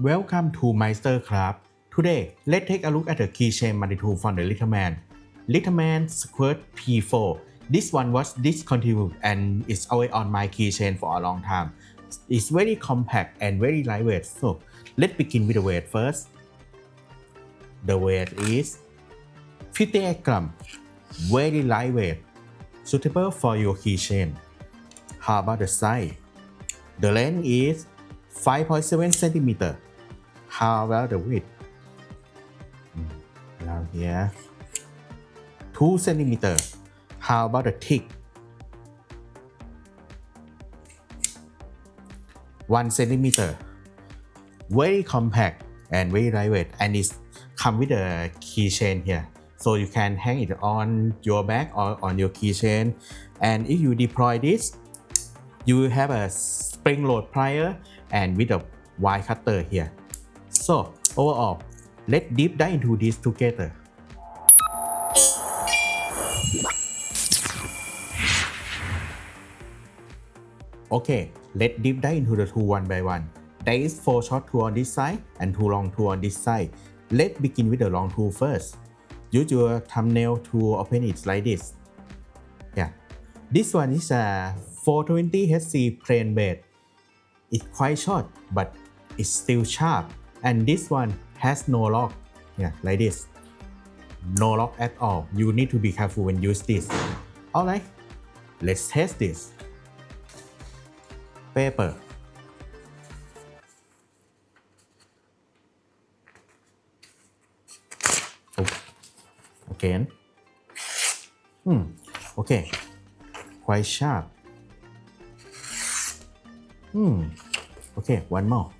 Welcome to Meister Club. Today, let's take a look at the keychain multi-tool from the Litterman. Litterman Squirt P4. This one was discontinued and it's always on my keychain for a long time. It's very compact and very lightweight. So, let's begin with the weight first. The weight is 58 gram. Very lightweight. Suitable for your keychain. How about the size? The length is 5.7 centimeter. How about the width? Around here. 2 centimeter. How about the thick? 1 centimeter. Very compact and very lightweight and it's come with a keychain here. So you can hang it on your bag or on your keychain. And if you deploy this, you will have a spring load plier and with a wire cutter here. So overall, let's deep dive into this together. Okay, let's deep dive into the tool one by one. There is four short tool on this side and two long tool on this side. Let's begin with the long tool first. Use your thumbnail to open it like this. Yeah, this one is a 420 HC plain bed. It's quite short, but it's still sharp. And this one has no lock. Yeah, like this. No lock at all. You need to be careful when you use this. Alright, let's test this. Paper. Oh, again. Hmm. Okay. Quite sharp. Hmm. Okay, one more.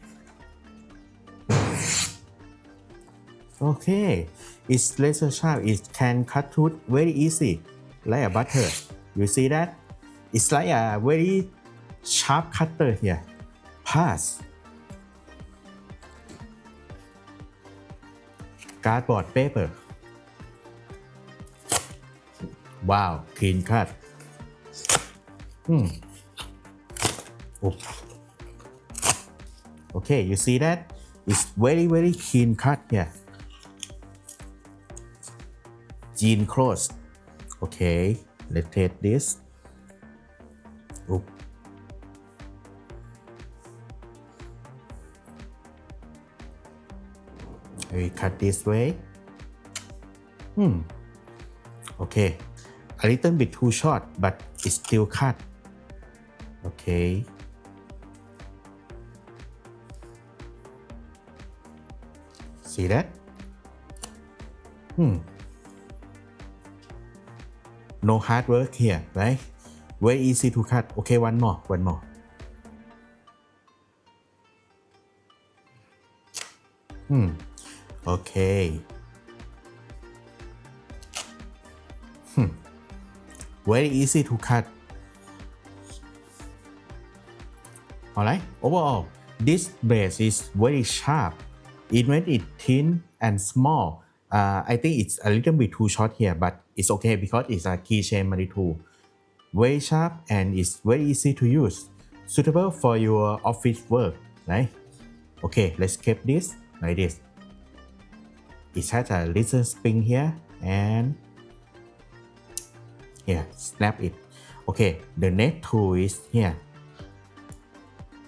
Okay, it's laser sharp. It can cut through very easy, like a butter. You see that? It's like a very sharp cutter here. Pass. Cardboard paper. Wow, clean cut. Hmm. Oh. Okay, you see that? It's very very clean cut here. Jean clothes. Okay, let's take this. Oop. We cut this way. Hmm. Okay. A little bit too short, but it's still cut. Okay. See that? Hmm. No hard work here, right? Very easy to cut. Okay, one more, one more. Hmm. Okay. Hmm. Very easy to cut. Alright, overall, this blade is very sharp. It Even it thin and small, uh, I think it's a little bit too short here, but it's okay because it's a keychain money tool. Very sharp and it's very easy to use. Suitable for your office work, right? Okay, let's keep this like this. It has a little spring here and here, snap it. Okay, the next tool is here.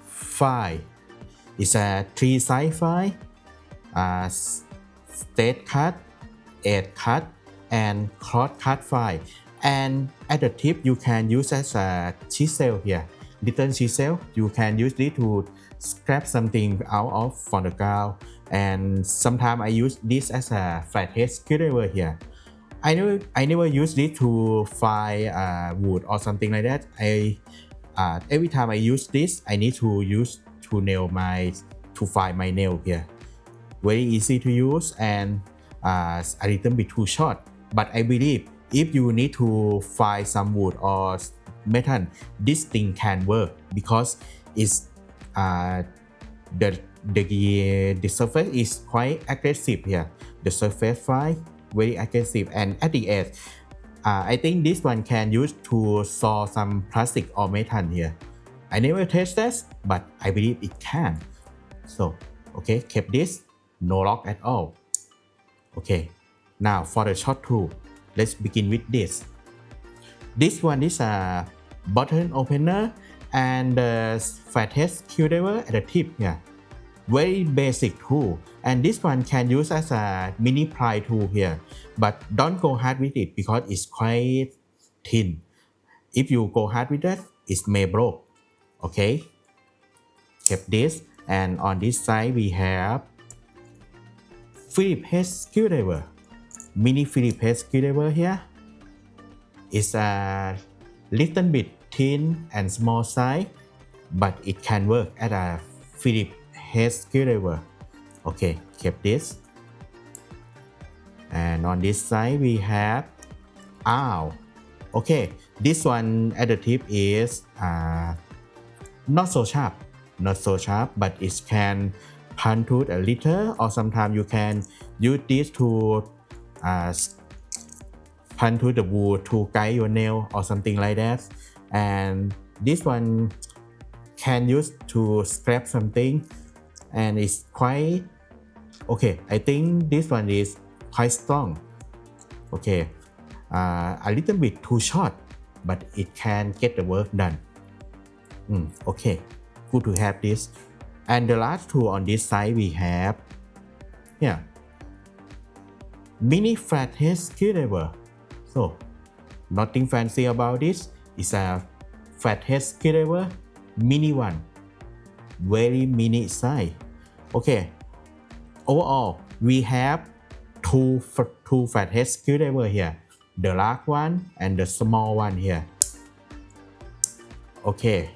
File. It's a three side file. Uh, state cut, edge cut, and cross cut file. And at the tip, you can use as a chisel here. Little chisel, you can use this to scrape something out of from the ground. And sometimes I use this as a flathead screwdriver here. I never, I never use this to file uh, wood or something like that. I uh, every time I use this, I need to use to nail my to file my nail here. Very easy to use and uh, a little bit too short. But I believe if you need to find some wood or metal, this thing can work because it's uh, the the the surface is quite aggressive here. The surface file very aggressive and at the edge, uh, I think this one can use to saw some plastic or metal here. I never test this, but I believe it can. So okay keep this no lock at all. Okay now for the short tool let's begin with this. This one is a button opener and the fathead screwdriver at the tip here very basic tool. And this one can use as a mini pry tool here. But don't go hard with it because it's quite thin. If you go hard with that it may broke. Okay keep this. And on this side we have Philip head screwdriver mini Philip head screwdriver here. Is a little bit thin and small size but it can work at a Philip head screwdriver okay keep this. And on this side we have ow okay this one at the tip is uh, not so sharp. Not so sharp but it can puncture a little or sometimes you can use this to uh, puncture the wood to guide your nail or something like that. And this one can use to scrape something and it's quite okay I think this one is quite strong. Okay uh, a little bit too short but it can get the work done. Mm, okay good to have this and the last tool on this side we have yeah mini flathead screwdriver so nothing fancy about this. It's a flathead screwdriver mini one. Very mini size. Okay overall we have two two flathead screwdriver here. The large one and the small one here. Okay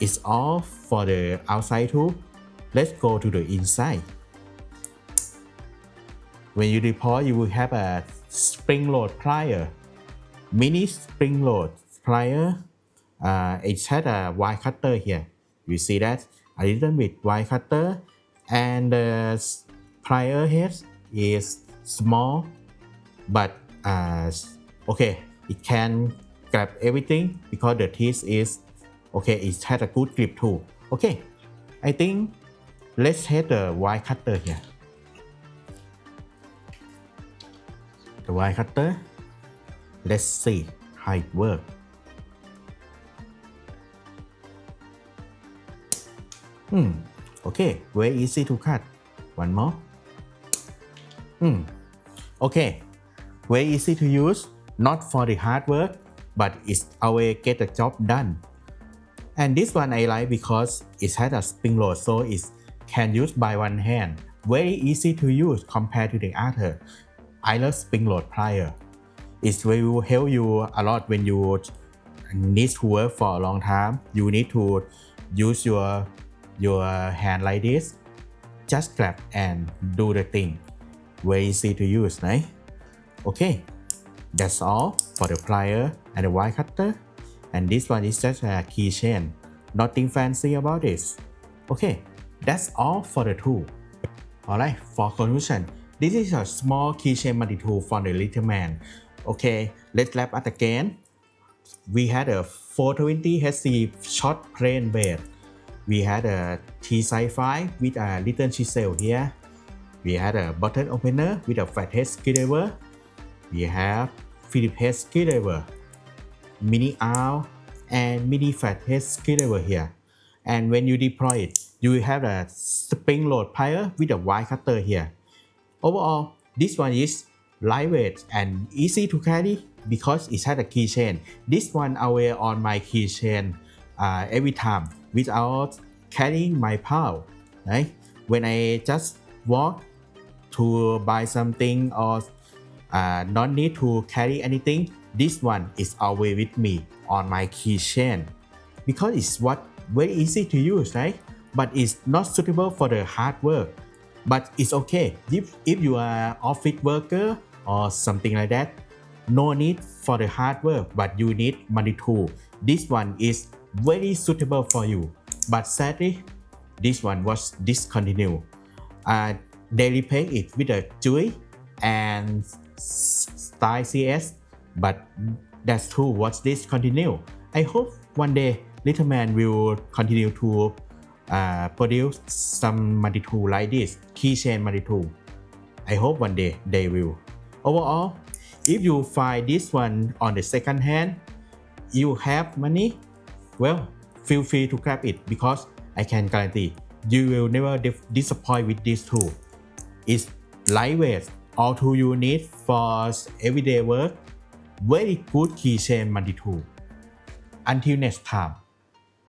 it's all for the outside tool let's go to the inside. When you deploy you will have a spring load plier mini spring load plier uh, it has a wire cutter here. You see that? A little bit wire cutter. And the plier head is small but uh, okay it can grab everything because the teeth is okay it has a good grip too. Okay I think let's have the wire cutter here. The wire cutter let's see how it works. Hmm okay very easy to cut. One more. Hmm okay very easy to use. Not for the hard work but it's our get the job done and this one I like because it has a spring load so it can use by one hand. Very easy to use compared to the other. I love spring load plier it will help you a lot when you need to work for a long time. You need to use your your hand like this. Just grab and do the thing. Very easy to use right? Okay. That's all for the plier and the wire cutter and this one is just a keychain. Nothing fancy about this. Okay that's all for the tool. Alright for conclusion this is a small keychain multi-tool from the little man. Okay let's wrap up again we had a 420 HC short plane blade we had a T sci-fi with a little chisel here. We had a button opener with a fathead screwdriver. We have Philip head screwdriver mini owl and mini fathead screwdriver here. And when you deploy it you will have a spring load plier with a wire cutter here. Overall this one is lightweight and easy to carry because it has a keychain. This one I wear on my keychain uh, every time without carrying my pal right? When I just walk to buy something or uh, not need to carry anything this one is always with me on my keychain. Because it's what very easy to use right? But it's not suitable for the hard work. But it's okay if, if you are office worker or something like that. No need for the hard work but you need money tool this one is very suitable for you. But sadly this one was discontinued. Uh, they replace it with a Chewy and Style CS but that's true Watch this continue. I hope one day Little Man will continue to uh, produce some multi tool like this keychain multi tool I hope one day they will. Overall if you find this one on the second hand you have money well feel free to grab it because I can guarantee you will never disappoint with this tool. It's lightweight all tool you need for everyday work very good keychain multi tool until next time